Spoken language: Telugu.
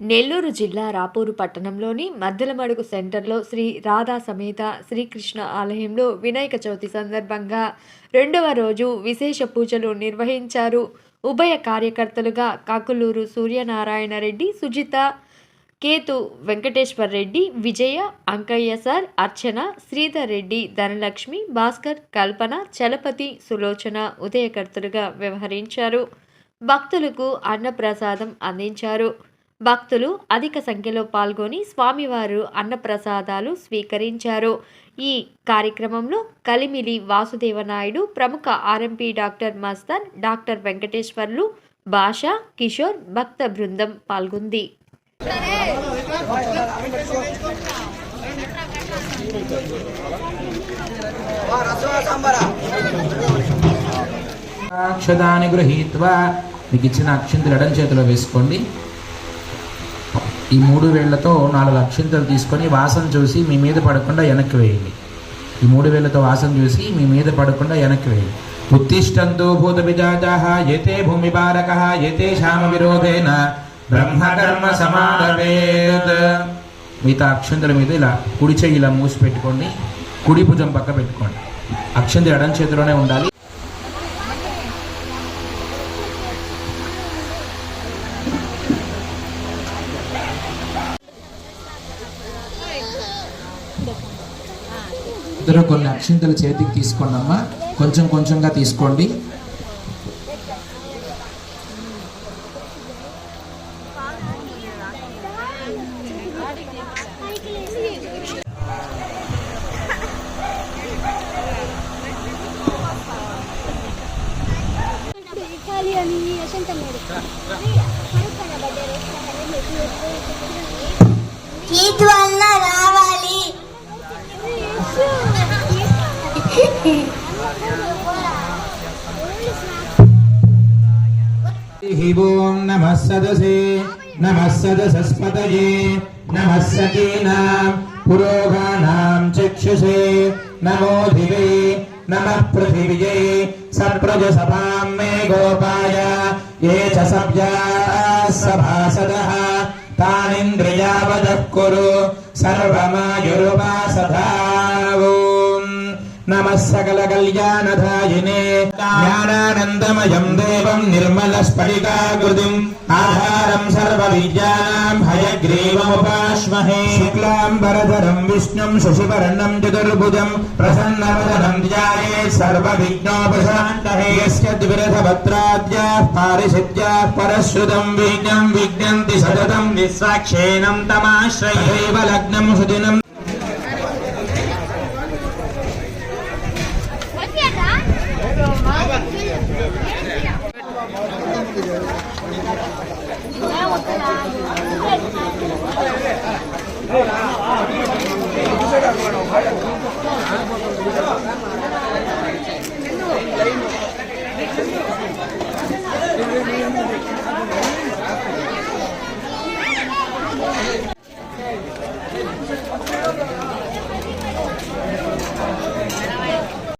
నెల్లూరు జిల్లా రాపూరు పట్టణంలోని మద్దలమడుగు సెంటర్లో శ్రీ రాధా సమేత శ్రీకృష్ణ ఆలయంలో వినాయక చవితి సందర్భంగా రెండవ రోజు విశేష పూజలు నిర్వహించారు. ఉభయ కార్యకర్తలుగా కాకులూరు సూర్యనారాయణ రెడ్డి సుజిత కేతు వెంకటేశ్వర్ రెడ్డి విజయ అంకయ్య సార్ అర్చన శ్రీధర్ రెడ్డి ధనలక్ష్మి భాస్కర్ కల్పన చలపతి సులోచన ఉదయకర్తలుగా వ్యవహరించారు. భక్తులకు అన్నప్రసాదం అందించారు. భక్తులు అధిక సంఖ్యలో పాల్గొని స్వామివారు అన్నప్రసాదాలు స్వీకరించారు. ఈ కార్యక్రమంలో కలిమిలి వాసుదేవ నాయుడు ప్రముఖ RMP doctor Mastan doctor Venkateswarlu Basha Kishore భక్త బృందం పాల్గొంది. అక్షదాన్ని గృహీత్వా మీకు ఇచ్చిన అక్షింతలు ఎడం చేతిలో వేసుకోండి. ఈ మూడు వేళ్ళతో నాలుగు అక్షింతలు తీసుకొని వాసన చూసి మీ మీద పడకుండా వెనక్కి వేయండి. ఈ మూడు వేళ్ళతో వాసన చూసి మీ మీద పడకుండా వెనక్కి వేయండి. ఉత్తిష్టంతో భూత విజాజాహ యతే భూమి బారక యతే శామ విరోధేన బ్రహ్మకర్మ సమానవేత్ మిగతా అక్షంతల మీద ఇలా కుడి చెయ్యి ఇలా మూసి పెట్టుకోండి. కుడి భుజం పక్క పెట్టుకోండి. అక్షంతి ఎడం చేతిలోనే ఉండాలి. ఇద్దరు కొన్ని అక్షింతలు చేతికి తీసుకోండి అమ్మా కొంచెం కొంచెంగా తీసుకోండి. ఇటాలియన్ వల్ల ఓం నమ సదసే నమ సదసస్పతయే నమ సకీనాం పురోగానాం చక్షుషే నమో దివే నమ పృథివ్యై మే గోపాయ ఏ చ సభాసదః తానింద్రియావదః కురు సర్వమాయురుపాసదా నమः సకల కళ్యాణధాయినే జ్ఞానానందమయం దేవం నిర్మల స్ఫటికాకృతిం ఆధారం సర్వ విద్యానాం హయగ్రీవముపాశ్మహే శుక్లాంబరధరం విష్ణుం శశివర్ణం చతుర్భుజం ప్రసన్నవదనం ధ్యాయే సర్వ విఘ్నోపశాంతహే యస్య ద్విరథభద్రాద్యాః పారిషిద్యాః పరశ్రుతం విఘ్నం విఘ్నంతి సతతం 好可以可以可来我这来